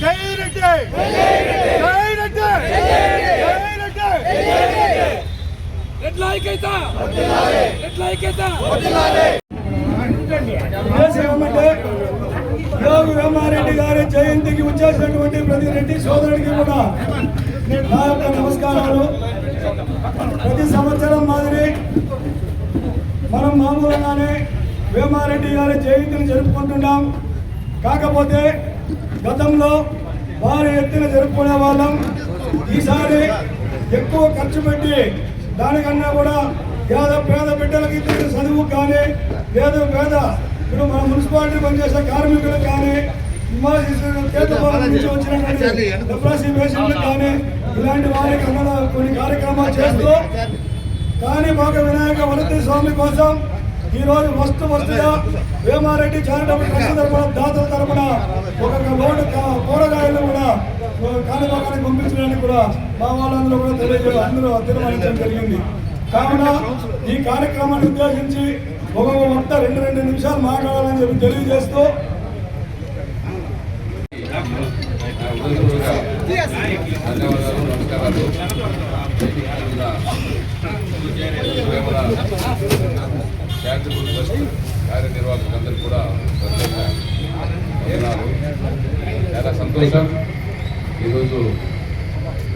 జై రెడ్డి జై రెడ్డి జై రెడ్డి ఎట్లా ఐక్యత ఎట్లా ఐక్యత రామారెడ్డి గారి జయంతికి వచ్చేసినటువంటి ప్రతి రెడ్డి సోదరుడికి కూడా నా యొక్క నమస్కారాలు ప్రతి సంవత్సరం మాదిరి మనం మామూలుగానే వేమారెడ్డి గారి జయంతిని జరుపుకుంటున్నాం కాకపోతే గతంలో వారి ఎత్తున జరుపుకునే వాళ్ళం. ఈసారి ఎక్కువ ఖర్చు పెట్టి దానికన్నా కూడా ఏదో పేద బిడ్డలకి ఇచ్చిన చదువు కానీ లేదా పేద ఇప్పుడు మన మున్సిపాలిటీ పనిచేసే కార్మికులకు కానీ నుంచి వచ్చినటువంటి డెప్రాసీ పేషెంట్లకు కానీ ఇలాంటి వారికి అన్న కొన్ని కార్యక్రమాలు చేస్తూ కానీ మాకు వినాయక వరద స్వామి కోసం ఈ రోజు మస్తుగా వేమారెడ్డి చారిటబుల్ ట్రస్ట్ తరపున దాతల తరపున ఒక లోటు కూరగాయలు కూడా కార్యక్రమాన్ని పంపించడానికి కూడా మా వాళ్ళందరూ కూడా తెలియజే అందరూ తీర్మానించడం జరిగింది. కావున ఈ కార్యక్రమాన్ని ఉద్దేశించి ఒక్కొక్క వక్త రెండు రెండు నిమిషాలు మాట్లాడాలని చెప్పి తెలియజేస్తూ ధన్యవాదాలు నమస్కారాలు చారిటబుల్ ట్రస్ట్ కార్యనిర్వాహకులందరూ కూడా ప్రత్యేక చాలా సంతోషం. ఈరోజు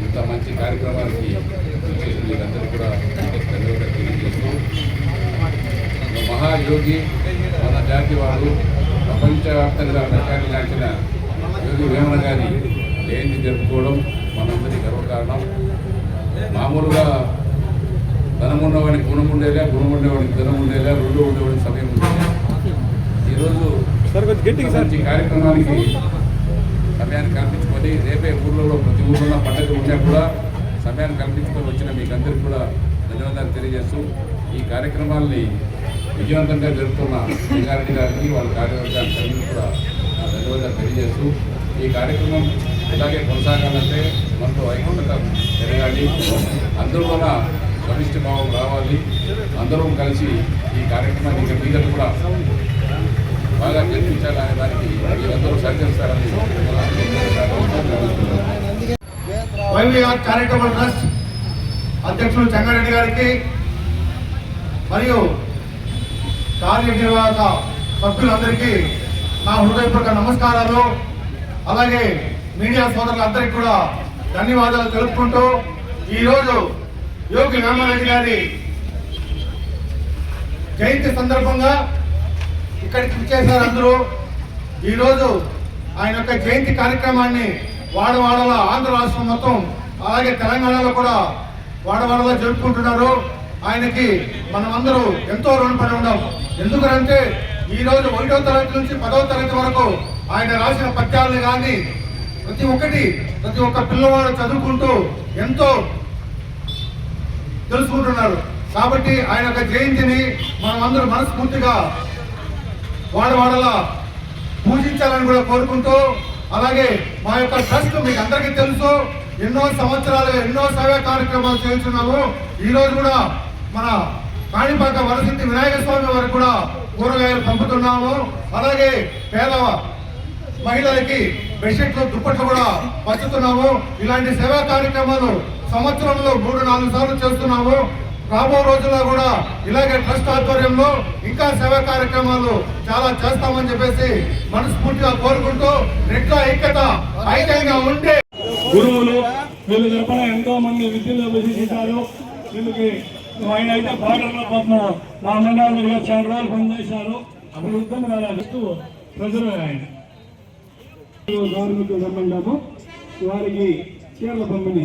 ఇంత మంచి కార్యక్రమానికి చేసిన మీరందరూ కూడా ధన్యవాదాలు తెలియజేస్తూ మహాయోగి మన జాతి వాడు ప్రపంచవ్యాప్తంగా ప్రఖ్యాతిగాంచిన యోగి వేమన గారి జయంతి జరుపుకోవడం మనందరి గర్వకారణం. మామూలుగా ధనం ఉన్నవాడికి గుణం ఉండేలా గుణం ఉండేవాడికి ధనం ఉండేలా రెండు ఉండేవాడికి సమయం ఉండేలా. ఈరోజు మంచి కార్యక్రమానికి సమయాన్ని కల్పించుకొని రేపే ఊర్లలో ప్రతి ఊర్లో పండుగ ఉన్నా కూడా సమయాన్ని కల్పించుకొని వచ్చిన మీకు అందరికీ కూడా ధన్యవాదాలు తెలియజేస్తూ ఈ కార్యక్రమాల్ని విజయవంతంగా జరుపుతున్న రంగారెడ్డి గారికి వాళ్ళ కార్యవర్గానికి కూడా ధన్యవాదాలు తెలియజేస్తూ ఈ కార్యక్రమం ఇలాగే కొనసాగాలంటే మనతో ఐక్యత పెరగాలి. అందరూ కూడా భావం రావాలి. అందరం కలిసి ఈ కార్యక్రమాన్ని ఇక మీద కూడా బాగా జరిపించాలనే దానికి మీరందరూ సహకరిస్తారని వైవిఆర్ చారిటబుల్ ట్రస్ట్ అధ్యక్షులు చెంగారెడ్డి గారికి మరియు కార్యనిర్వాహక సభ్యులందరికీ నా హృదయపూర్వక నమస్కారాలు. అలాగే మీడియా సోదరులందరికీ కూడా ధన్యవాదాలు తెలుపుకుంటూ ఈరోజు యోగి రామారెడ్డి గారి జయంతి సందర్భంగా ఇక్కడికి వచ్చేసారు అందరూ. ఈరోజు ఆయన యొక్క జయంతి కార్యక్రమాన్ని వాడవాడల ఆంధ్ర రాష్ట్రం మొత్తం అలాగే తెలంగాణలో కూడా వాడవాడలో జరుపుకుంటున్నారు. ఆయనకి మనమందరూ ఎంతో రుణపడి ఉన్నాం. ఎందుకంటే ఈ రోజు ఒకటో తరగతి నుంచి పదవ తరగతి వరకు ఆయన రాసిన పద్యాలను కానీ ప్రతి ఒక్కటి ప్రతి ఒక్క పిల్లవాడు చదువుకుంటూ ఎంతో తెలుసుకుంటున్నారు. కాబట్టి ఆయన యొక్క జయంతిని మనం అందరూ మనస్ఫూర్తిగా వాడవాడలా పూజించాలని కూడా కోరుకుంటూ అలాగే మా యొక్క ట్రస్ట్ మీకు అందరికీ తెలుసు. ఎన్నో సంవత్సరాలు ఎన్నో సేవా కార్యక్రమాలు చేస్తున్నాము ఈ రోజు కూడా మన కాణిపాక వరసిద్ధి వినాయక స్వామి వారికి కూడా కూరగాయలు పంపుతున్నాము. అలాగే పేద మహిళలకి బెడ్షీట్లు దుప్పట్లు కూడా పంచుతున్నాము. ఇలాంటి సేవా కార్యక్రమాలు సంవత్సరంలో మూడు నాలుగు సార్లు చేస్తున్నాము. రాబో రోజుల్లో కూడా ఇలాగే ట్రస్ట్ ఆధ్వర్యంలో ఇంకా సేవా కార్యక్రమాలు చాలా చేస్తామని చెప్పేసి మనస్ఫూర్తిగా కోరుకుంటూ రెట్ల ఐక్యత ఐక్యంగా ఉంటే గురువులు వీళ్ళు తరపున ఎంతో మంది విద్యలో అభ్యసించారు. వీళ్ళకి ఆయన అయితే పాటల్లో పాపం మా మండలం గారు చాలా రోజులు పనిచేశారు. అప్పుడు యుద్ధం ప్రజలు ఆయన. కార్మిక సంబంధము. వారికి చీరల పంపిణీ.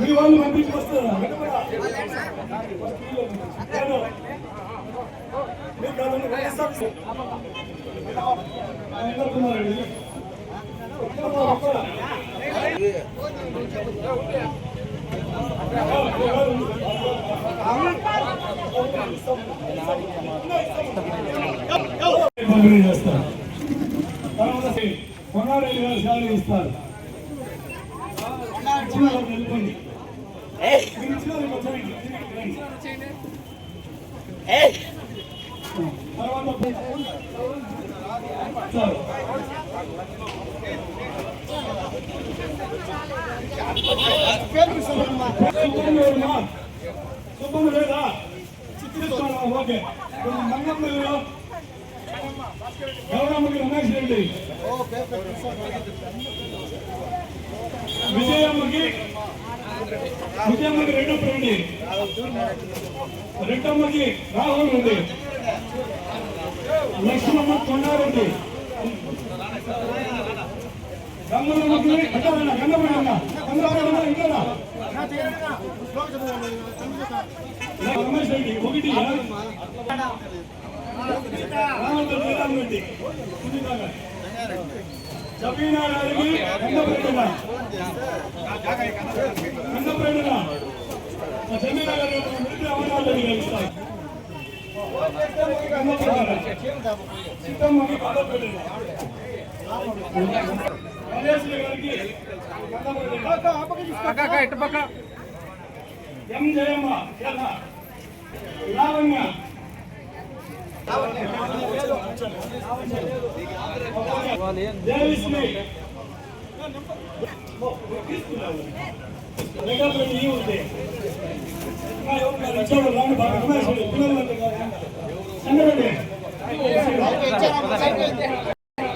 మీ వాళ్ళు పంపించుకొస్తారా మీకు కాదండి, వైఎస్ఆర్ అందరున్నారండి. పంపిణీ చేస్తారు తర్వాత కొన్నారెడ్డి గారు శాలరీ ఇస్తారు ఇచ్చిన వాళ్ళకి వెళ్ళిపోండి మీరు ఇచ్చిన వాళ్ళకి వచ్చేయండి. తిరిగి రండి. తర్వాత సార్ సుబ్బమ్మ లేదా చిత్రిస్తాను ఓకే మంగమ్మ గౌరమ్మకి రమేష్ రెడ్డి విజయమ్మకి విజయమ్మకి రెండప్ప రెడ్డి రెండమ్మకి రాహుల్ రెడ్డి లక్ష్మమ్మ కొండారెడ్డి గంగమ్మకి గంగమ్మ గంగమ్మ గంగమ్మ ఇంకా రమేష్ రెడ్డి ఒకటి రామతో రెడ్డి సబీనా గారికి కన్నపరెడ్డిగా కన్నపరెడ్డిగా సబీనా గారి మిలిటరీ అమరాలు రెడ్డి గారు ఇస్తారు సీతమ్మకి కన్నపరెడ్డిగా మల్లేశ్వరి గారికి కన్నపరెడ్డిగా ఎం జయమ్మ. లావణ్య. పిల్లలు.